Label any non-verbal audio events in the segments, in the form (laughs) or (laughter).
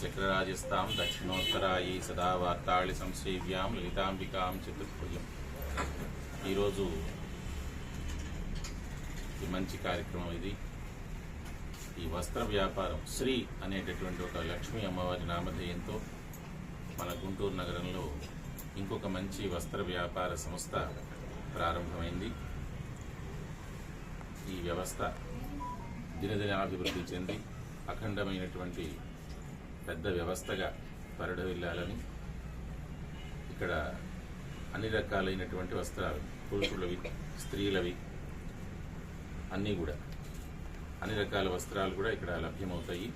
శిఖరరాజస్తాం దక్షిణోత్తరాయి సదా వార్తాళి సంసేవ్యాం లలితాంబికాం చతుర్భుజం ఈరోజు ఈ మంచి కార్యక్రమం ఇది. ఈ వస్త్ర వ్యాపారం శ్రీ అనేటటువంటి ఒక లక్ష్మీ అమ్మవారి నామధేయంతో మన గుంటూరు నగరంలో ఇంకొక మంచి వస్త్ర వ్యాపార సంస్థ ప్రారంభమైంది. ఈ వ్యవస్థ దినదినాభివృద్ధి చెంది అఖండమైనటువంటి పెద్ద వ్యవస్థగా పరడ వెళ్ళాలని ఇక్కడ అన్ని రకాలైనటువంటి వస్త్రాలు పురుషులవి స్త్రీలవి అన్నీ కూడా. అన్ని రకాల వస్త్రాలు కూడా ఇక్కడ లభ్యమవుతాయి.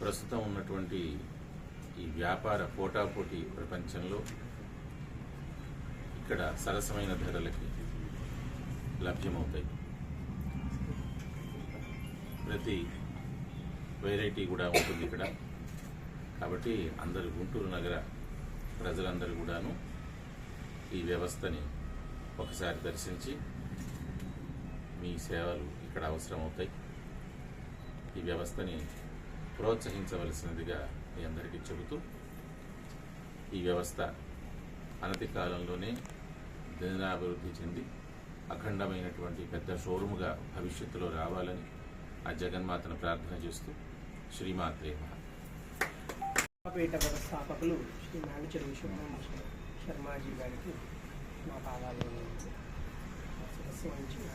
ప్రస్తుతం ఉన్నటువంటి ఈ వ్యాపార పోటాపోటీ ప్రపంచంలో ఇక్కడ సరసమైన ధరలకి లభ్యమవుతాయి. ప్రతి వెరైటీ కూడా ఉంటుంది ఇక్కడ. కాబట్టి అందరు గుంటూరు నగర ప్రజలందరూ కూడాను ఈ వ్యవస్థని ఒకసారి దర్శించి మీ సేవలు ఇక్కడ అవసరమవుతాయి. ఈ వ్యవస్థని ప్రోత్సహించవలసినదిగా మీ అందరికీ చెబుతూ ఈ వ్యవస్థ అనతి కాలంలోనే దినాభివృద్ధి చెంది అఖండమైనటువంటి పెద్ద షోరూముగా భవిష్యత్తులో రావాలని ఆ జగన్మాతను ప్రార్థన చేస్తూ శ్రీమాత్రే నమః. వ్యవస్థాపకులు శ్రీ నాగచరు శర్మాజీ గారికి మా పాదాలు సదస్సు మా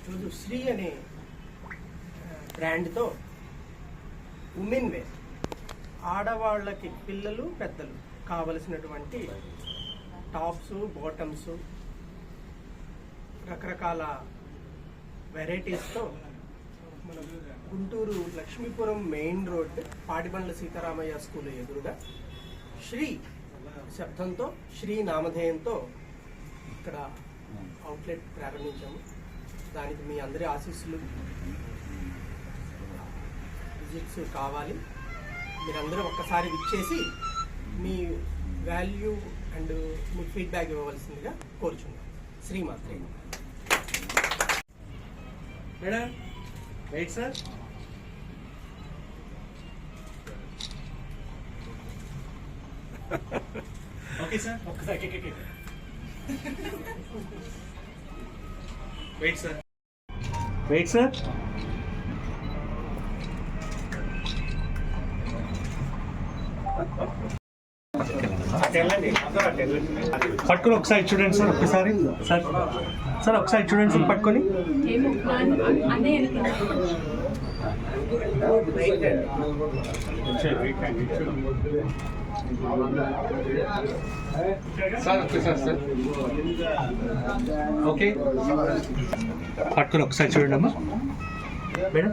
ఈరోజు శ్రీ అనే బ్రాండ్తో ఉమెన్ వేర్ ఆడవాళ్ళకి పిల్లలు పెద్దలు కావలసినటువంటి టాప్స్ బాటమ్స్ రకరకాల వెరైటీస్తో మన Guntur Lakshmipuram main road Patibandla Sitaramayya school ఎదురుగా శ్రీ శబ్దంతో శ్రీ నామధేయంతో ఇక్కడ అవుట్లెట్ ప్రారంభించాము. దానికి మీ అందరి ఆశీస్సులు విజిట్స్ కావాలి. మీరందరూ ఒక్కసారి విచ్చేసి మీ వాల్యూ అండ్ మీ ఫీడ్బ్యాక్ ఇవ్వవలసిందిగా కోరుచున్నాను శ్రీమాత్రే Right, (laughs) sir? okay, sir. Okay, okay, okay. Wait, sir. Wait, sir. పట్టుకొని ఒకసారి చూడండి సార్ ఒక్కసారి. సార్ సార్ ఒకసారి చూడండి సార్ పట్టుకొని. ఒకసారి పట్టుకొని ఒకసారి చూడండి అమ్మా మేడం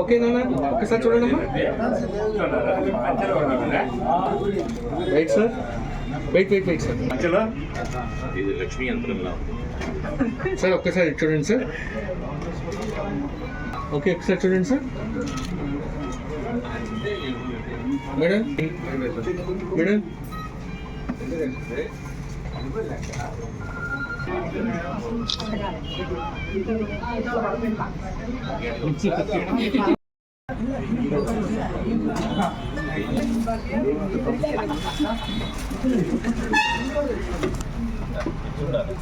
ఓకే నాన్న ఒకసారి చూడండి అమ్మా wait sir wait wait wait sir ఇది లక్ష్మీ యంత్రంలో ఉంది సార్ ఒక్కసారి చూడండి సార్ ఓకే ఒకసారి చూడండి సార్ మేడం మేడం చూడాలి